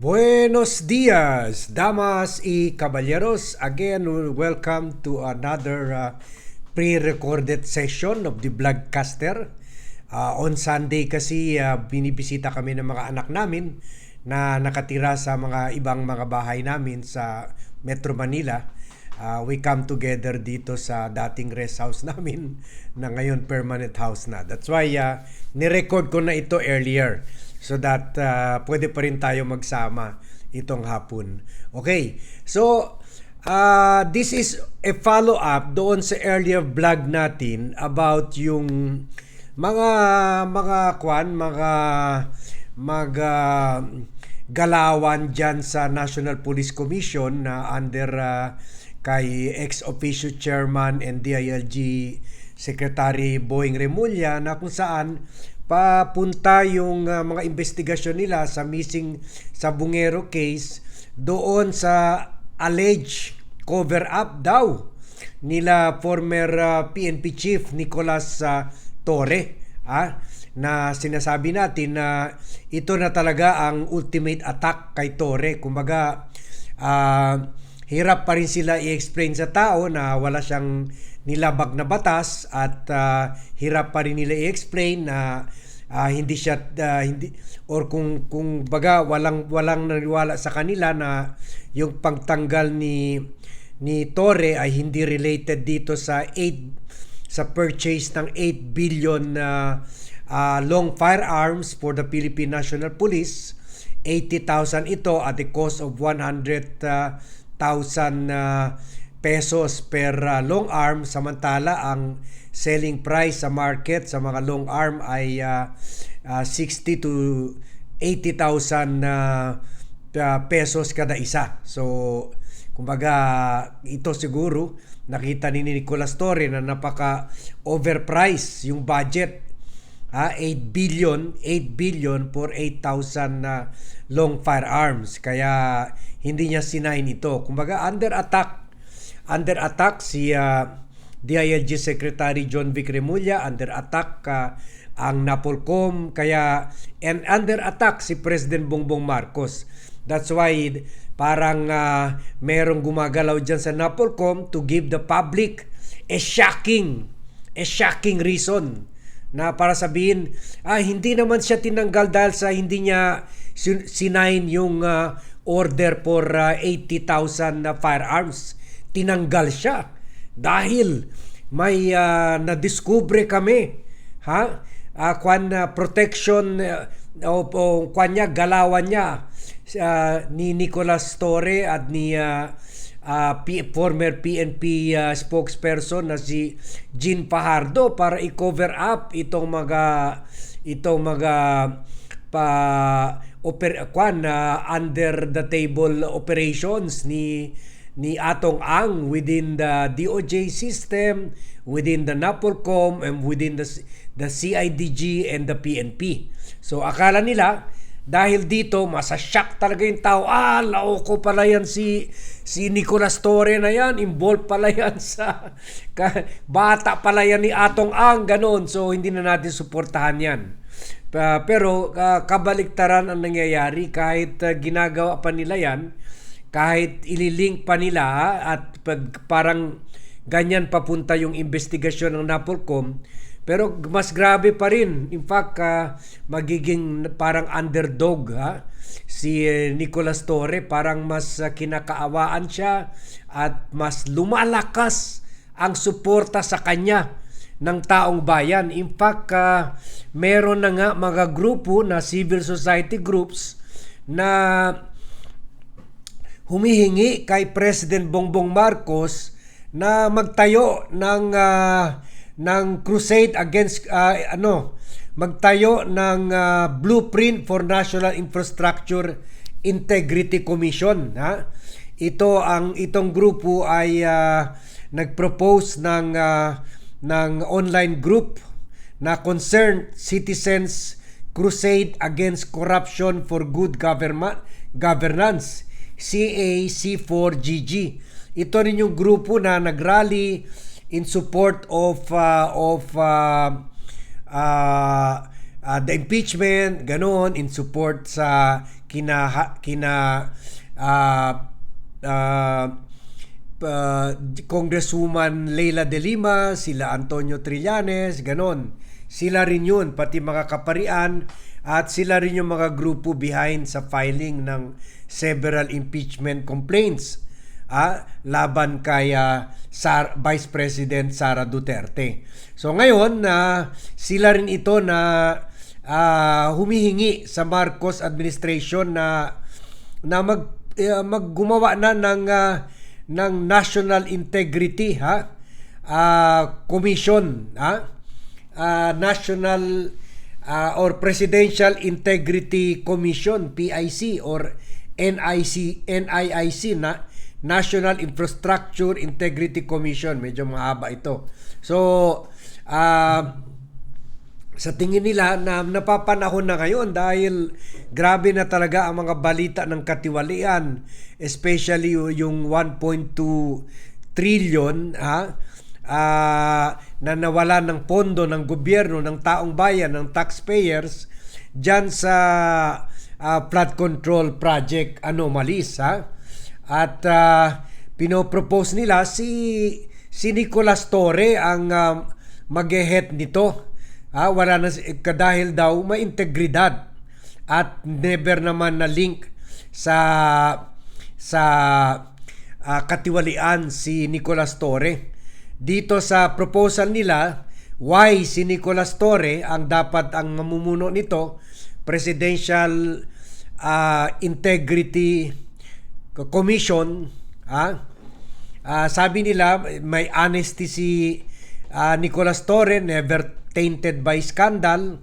Buenos dias, damas y caballeros. Again, welcome to another uh, pre-recorded session of the Vlogcaster. Uh, on Sunday kasi uh, binibisita kami ng mga anak namin na nakatira sa mga ibang mga bahay namin sa Metro Manila. Uh, we come together dito sa dating rest house namin na ngayon permanent house na. That's why uh, nirecord ko na ito earlier so that uh, pwede pa rin tayo magsama itong hapon. Okay, so uh, this is a follow-up doon sa earlier vlog natin about yung mga mga kwan, mga mag uh, galawan dyan sa National Police Commission na under uh, kay ex-officio chairman and DILG Secretary Boying Remulla na kung saan papunta yung uh, mga investigasyon nila sa missing sa Bungero case doon sa alleged cover up daw nila former uh, PNP chief Nicolas uh, Torre ah, na sinasabi natin na ito na talaga ang ultimate attack kay Torre. Kumbaga uh, hirap pa rin sila i-explain sa tao na wala siyang nilabag na batas at uh, hirap pa rin nila i-explain na uh, hindi siya uh, hindi or kung kung baga walang walang naniwala sa kanila na yung pagtanggal ni ni Torre ay hindi related dito sa 8 sa purchase ng 8 billion na uh, uh, long firearms for the Philippine National Police. 80,000 ito at the cost of 100,000 uh, pesos per uh, long arm samantala ang selling price sa market sa mga long arm ay uh, uh, 60 to 80,000 uh, uh, pesos kada isa. So kumbaga ito siguro nakita ni Nicolas Torre na napaka overprice yung budget ha? 8 billion 8 billion for 8,000 na uh, long firearms. Kaya hindi niya sinain ito. Kumbaga under attack under attack si uh, DILG Secretary John Vic Remulla, under attack uh, ang Napolcom, kaya and under attack si President Bongbong Marcos. That's why parang uh, merong gumagalaw dyan sa Napolcom to give the public a shocking, a shocking reason na para sabihin, ah, hindi naman siya tinanggal dahil sa hindi niya sinain yung uh, order for uh, 80,000 na firearms tinanggal siya dahil may uh, nadiskubre kami ha? Uh, kwan uh, protection uh, o, o kwan niya galawan niya uh, ni Nicolas Torre at ni uh, uh, P- former PNP uh, spokesperson na si Jean Pahardo para i-cover up itong mga itong mga pa oper kwan uh, under the table operations ni ni Atong Ang within the DOJ system, within the NAPOLCOM, and within the, the CIDG and the PNP. So akala nila, dahil dito, masashock talaga yung tao. Ah, laoko pala yan si, si Nicolas Torre na yan. Involved pala yan sa... Ka, bata pala yan ni Atong Ang, ganun. So, hindi na natin suportahan yan. Uh, pero uh, kabaliktaran ang nangyayari kahit uh, ginagawa pa nila yan kahit ililink pa nila at pag parang ganyan papunta yung investigasyon ng Napolcom pero mas grabe pa rin. In fact uh, magiging parang underdog ha? Si uh, Nicolas Torre parang mas uh, kinakaawaan siya at mas lumalakas ang suporta sa kanya ng taong bayan. In fact uh, meron na nga mga grupo na civil society groups na humihingi kay President Bongbong Marcos na magtayo ng uh, ng crusade against uh, ano magtayo ng uh, blueprint for National Infrastructure Integrity Commission ha? Ito ang itong grupo ay uh, nagpropose ng uh, ng online group na Concerned Citizens Crusade Against Corruption for Good Government Governance CAC4GG. Ito rin yung grupo na nagrally in support of uh, of uh, uh, uh, the impeachment, ganon, in support sa kina, kina uh, uh, uh, Congresswoman Leila De Lima, sila Antonio Trillanes, ganon. Sila rin yun, pati mga kaparian at sila rin yung mga grupo behind sa filing ng several impeachment complaints ah, laban kay ah, Sar- Vice President Sara Duterte. So ngayon na uh, sila rin ito na uh, humihingi sa Marcos administration na na mag uh, maggumawa na ng uh, ng National Integrity ha uh, Commission ha uh, National uh, or Presidential Integrity Commission PIC or NIC NIIC na National Infrastructure Integrity Commission. Medyo mahaba ito. So uh, sa tingin nila na napapanahon na ngayon dahil grabe na talaga ang mga balita ng katiwalian especially yung 1.2 trillion ha uh, na nawala ng pondo ng gobyerno ng taong bayan ng taxpayers diyan sa uh, flood control project. Anomalies ha at uh, pinopropose nila si si Nicolas Torre ang uh, mag-head nito. Ah, wala na dahil daw may integridad at never naman na link sa sa uh, katiwalian si Nicolas Torre. Dito sa proposal nila, why si Nicolas Torre ang dapat ang mamumuno nito, Presidential uh, Integrity Commission, ah, uh, sabi nila may honesty si uh, Nicolas Torre, never tainted by scandal,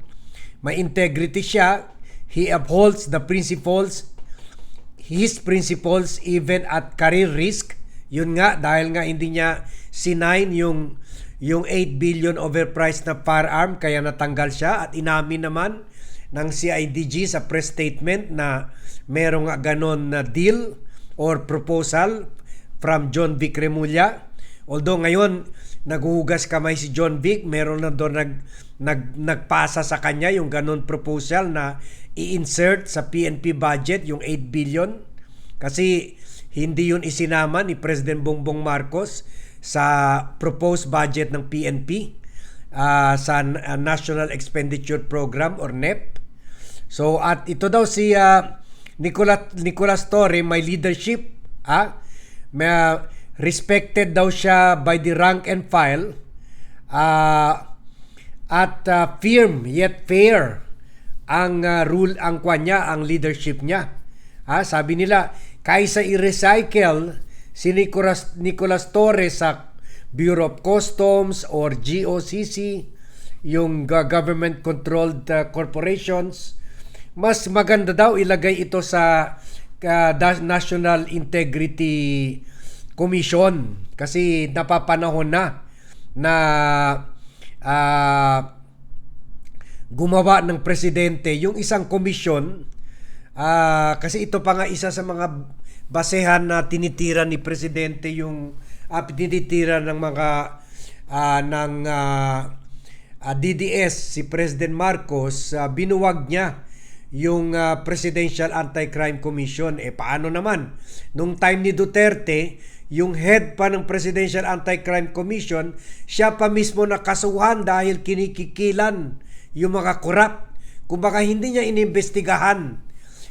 may integrity siya, he upholds the principles, his principles even at career risk. Yun nga, dahil nga hindi niya sinain yung, yung 8 billion overpriced na firearm, kaya natanggal siya at inamin naman ng CIDG sa press statement na merong ganon na deal or proposal from John Vic Remulla. Although ngayon, naghuhugas kamay si John Vic, meron na doon nag, nag, nagpasa sa kanya yung ganun proposal na i-insert sa PNP budget yung 8 billion. Kasi hindi yun isinama ni President Bongbong Marcos sa proposed budget ng PNP uh, ah, sa uh, National Expenditure Program or NEP. So at ito daw si uh, Nicolas Nicolas Torre may leadership ah may respected daw siya by the rank and file uh, at uh, firm yet fair ang uh, rule ang kanya ang leadership niya ha sabi nila kaysa i-recycle si Nicolas, Nicolas Torres sa Bureau of Customs or GOCC yung uh, government controlled uh, corporations mas maganda daw ilagay ito sa National Integrity commission. Kasi napapanahon na na uh, gumawa ng presidente yung isang komisyon uh, kasi ito pa nga isa sa mga basehan na tinitira ni presidente yung uh, tinitira ng mga uh, ng uh, uh, DDS si President Marcos uh, binuwag niya yung uh, Presidential Anti-Crime Commission eh paano naman nung time ni Duterte yung head pa ng Presidential Anti-Crime Commission, siya pa mismo nakasuhan dahil kinikikilan yung mga korap. Kung baka hindi niya inimbestigahan.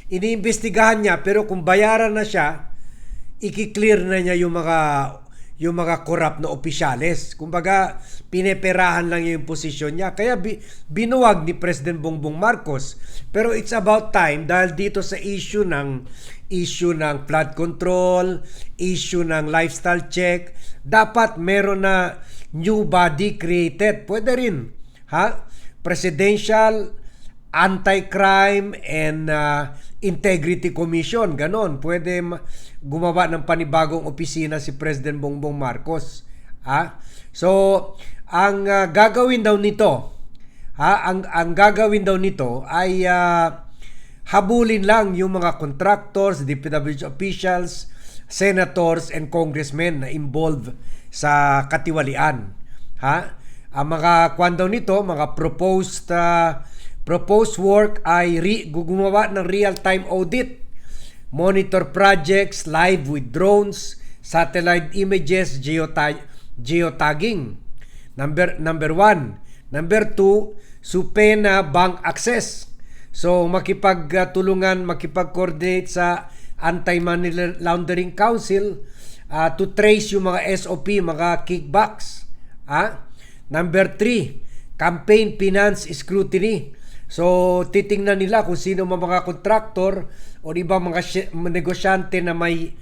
Iniimbestigahan niya pero kung bayaran na siya, ikiklear na niya yung mga yung mga korap na opisyales. Kumbaga, pineperahan lang yung posisyon niya. Kaya bi, binuwag ni President Bongbong Marcos. Pero it's about time dahil dito sa issue ng issue ng flood control, issue ng lifestyle check, dapat meron na new body created. Pwede rin, ha? Presidential Anti-Crime and uh, Integrity Commission, ganon. Pwede gumawa ng panibagong opisina si President Bongbong Marcos. Ha? So, ang uh, gagawin daw nito, ha, ang ang gagawin daw nito ay uh, habulin lang yung mga contractors, DPWH officials, senators and congressmen na involved sa katiwalian. Ha? Ang mga kwan daw nito, mga proposed uh, proposed work ay re- gumawa ng real-time audit, monitor projects live with drones, satellite images, geota- geotagging. Number number one. Number two, supena bank access. So makipagtulungan, makipag-coordinate sa Anti-Money Laundering Council uh, to trace yung mga SOP, mga kickbacks. Ah? Number three, campaign finance scrutiny. So titingnan nila kung sino mga mga kontraktor o iba mga sy- negosyante na may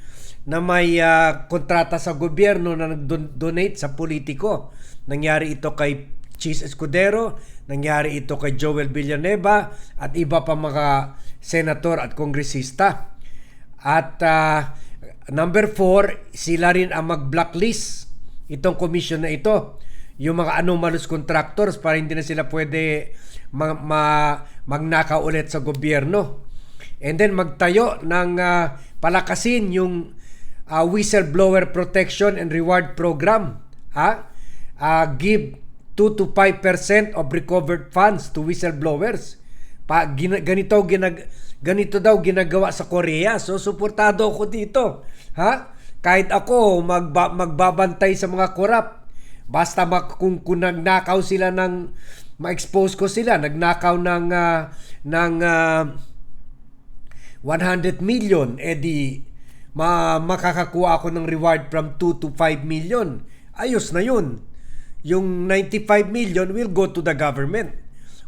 na may ah, kontrata sa gobyerno na nag-donate sa politiko. Nangyari ito kay Cheese Escudero, nangyari ito kay Joel Villanueva at iba pa mga senator at kongresista. At ah, number four, sila rin ang mag-blacklist itong commission na ito. Yung mga anomalous contractors para hindi na sila pwede ma- ma- magnakaw ulit sa gobyerno. And then magtayo ng ah, palakasin yung ah, whistleblower protection and reward program. Ha? Ah, give 2 to 5% of recovered funds to whistleblowers. Pa, gina, ganito ginag ganito daw ginagawa sa Korea. So suportado ako dito. Ha? Kahit ako magba, magbabantay sa mga korap. Basta mak, kung, kung nagnakaw sila ng ma-expose ko sila, nagnakaw ng ah, ng ah, 100 million, edi ma makakakuha ako ng reward from 2 to 5 million. Ayos na yun. Yung 95 million will go to the government.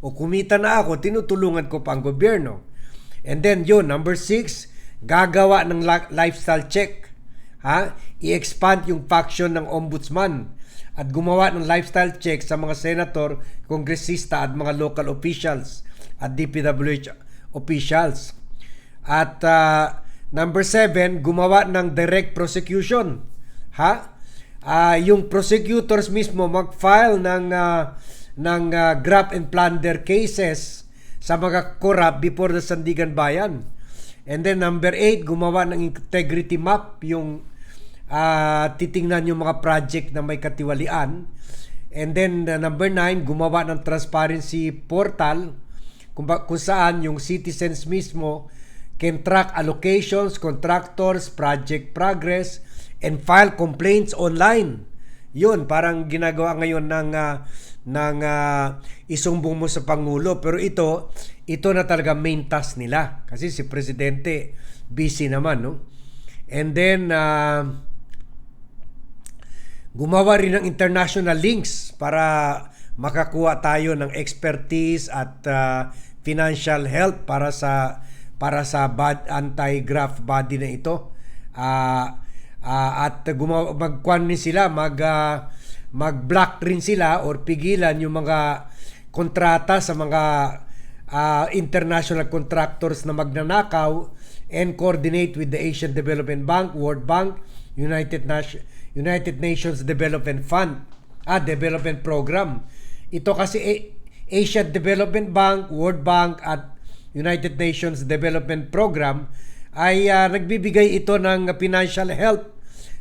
O kumita na ako, tinutulungan ko pa ang gobyerno. And then yun, number 6, gagawa ng lifestyle check. Ha? I-expand yung faction ng ombudsman at gumawa ng lifestyle check sa mga senator, kongresista at mga local officials at DPWH officials. At ah, number seven, gumawa ng direct prosecution. Ha? Ah, yung prosecutors mismo mag-file ng ah, ng ah, graft and plunder cases sa mga korap before the Sandigan Bayan. And then number eight, gumawa ng integrity map yung ah, titingnan yung mga project na may katiwalian. And then uh, number nine, gumawa ng transparency portal kung, ba, kung saan yung citizens mismo can track allocations, contractors, project progress, and file complaints online. Yun, parang ginagawa ngayon ng ah, ng ah, isumbong mo sa pangulo pero ito ito na talaga main task nila kasi si presidente busy naman no and then ah, gumawa rin ng international links para makakuha tayo ng expertise at ah, financial help para sa para sa bad anti-graft body na ito. Ah, ah, at gumawa magkwan rin sila mag ah, mag-block rin sila or pigilan yung mga kontrata sa mga ah, international contractors na magnanakaw and coordinate with the Asian Development Bank, World Bank, United Nation United Nations Development Fund, ah, Development Program. Ito kasi A- Asian Development Bank, World Bank at United Nations Development Program ay ah, nagbibigay ito ng financial help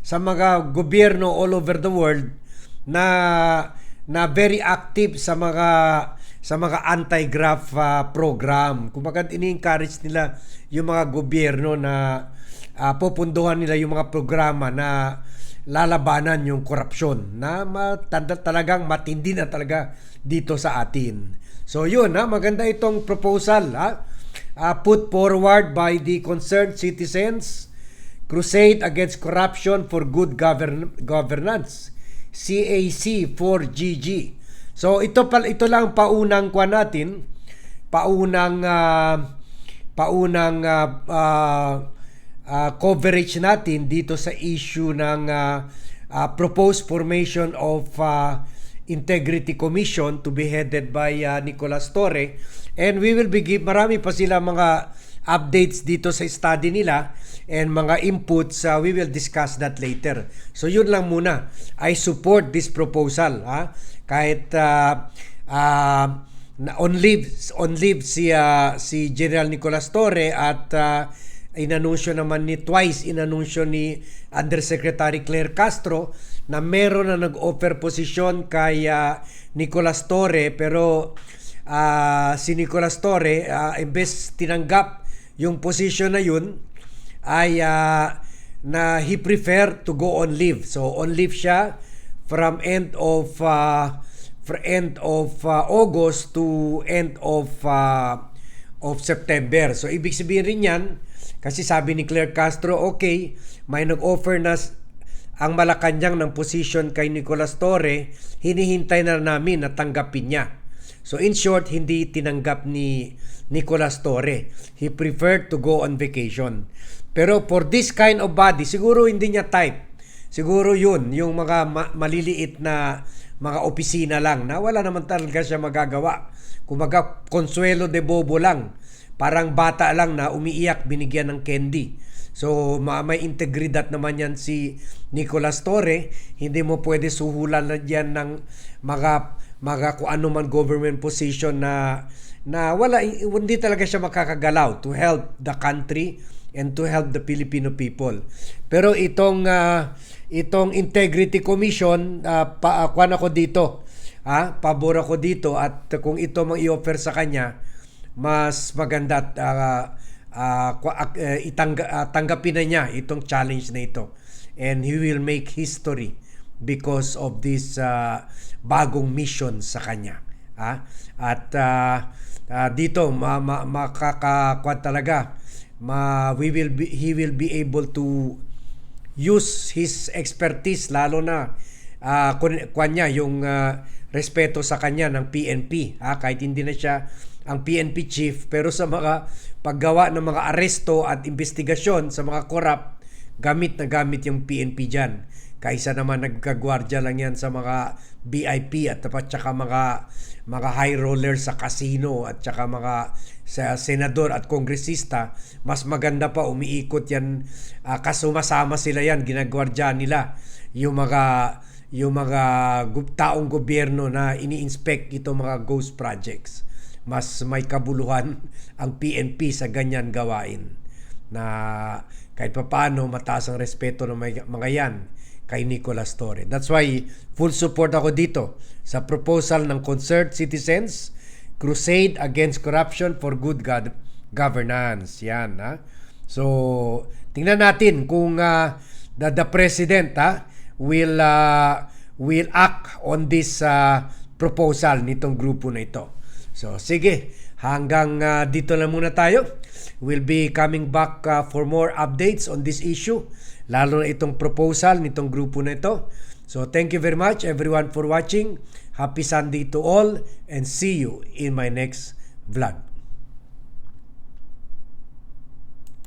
sa mga gobyerno all over the world na na very active sa mga sa mga anti-graft ah, program. Kumbaga ini-encourage nila yung mga gobyerno na ah, pupunduhan nila yung mga programa na lalabanan yung korupsyon na matanda talagang matindi na talaga dito sa atin. So yun ha, maganda itong proposal ha. Ah, put forward by the concerned citizens Crusade Against Corruption for Good Govern- Governance CAC 4GG. So ito pal ito lang paunang kwa natin, paunang ah, paunang ah, ah, ah, coverage natin dito sa issue ng ah, ah, proposed formation of ah, Integrity Commission to be headed by ah, Nicolas Torre and we will be give marami pa sila mga updates dito sa study nila and mga inputs uh, we will discuss that later. So yun lang muna. I support this proposal ha. Kahit uh, uh, on leave on leave si uh, si General Nicolas Torre at uh, inanunsyo naman ni twice inanunsyo ni Undersecretary Claire Castro na meron na nag-offer posisyon kay uh, Nicolas Torre pero ah, si Nicolas Torre, ah, imbes tinanggap yung position na yun, ay ah, na he prefer to go on leave. So on leave siya from end of uh, for end of uh, August to end of uh, of September. So ibig sabihin rin 'yan kasi sabi ni Claire Castro, okay, may nag-offer na ang Malacanang ng position kay Nicolas Torre, hinihintay na namin na tanggapin niya. So in short, hindi tinanggap ni Nicolas Torre. He preferred to go on vacation. Pero for this kind of body, siguro hindi niya type. Siguro yun, yung mga ma- maliliit na mga opisina lang na wala naman talaga siya magagawa. Kumaga, konsuelo de bobo lang. Parang bata lang na umiiyak, binigyan ng candy. So, ma- may integridad naman yan si Nicolas Torre. Hindi mo pwede suhulan na yan ng mga, mga kung ano man government position na, na wala, hindi talaga siya makakagalaw to help the country and to help the Filipino people. Pero itong ah, itong Integrity Commission uh, pa uh, ako dito. Ah, pabor ako dito at kung ito mang i-offer sa kanya, mas maganda at kwa- ak- eh, itangga- ah, tanggapin na niya itong challenge na ito. And he will make history because of this ah, bagong mission sa kanya. Ah, at ah, ah, dito ma, ma, makakakwan talaga ma we will be, he will be able to use his expertise lalo na uh, kwan niya yung ah, respeto sa kanya ng PNP ha kahit hindi na siya ang PNP chief pero sa mga paggawa ng mga aresto at investigasyon sa mga korap gamit na gamit yung PNP diyan kaysa naman nagkagwardya lang yan sa mga VIP at at saka mga mga high roller sa casino at saka mga sa senador at kongresista mas maganda pa umiikot yan uh, kasumasama sila yan ginagwardya nila yung mga yung mga taong gobyerno na ini-inspect itong mga ghost projects mas may kabuluhan ang PNP sa ganyan gawain na kahit papaano mataas ang respeto ng mga, yan kay Nicolas Torre. That's why full support ako dito sa proposal ng Concerned Citizens Crusade Against Corruption for Good God Governance. Yan, ha? So, tingnan natin kung uh, the, the president ha, will uh, will act on this uh, proposal nitong grupo na ito. So, sige, hanggang uh, dito lang muna tayo. We'll be coming back uh, for more updates on this issue, lalo na itong proposal nitong grupo na ito. So, thank you very much everyone for watching. Happy Sunday to all and see you in my next vlog.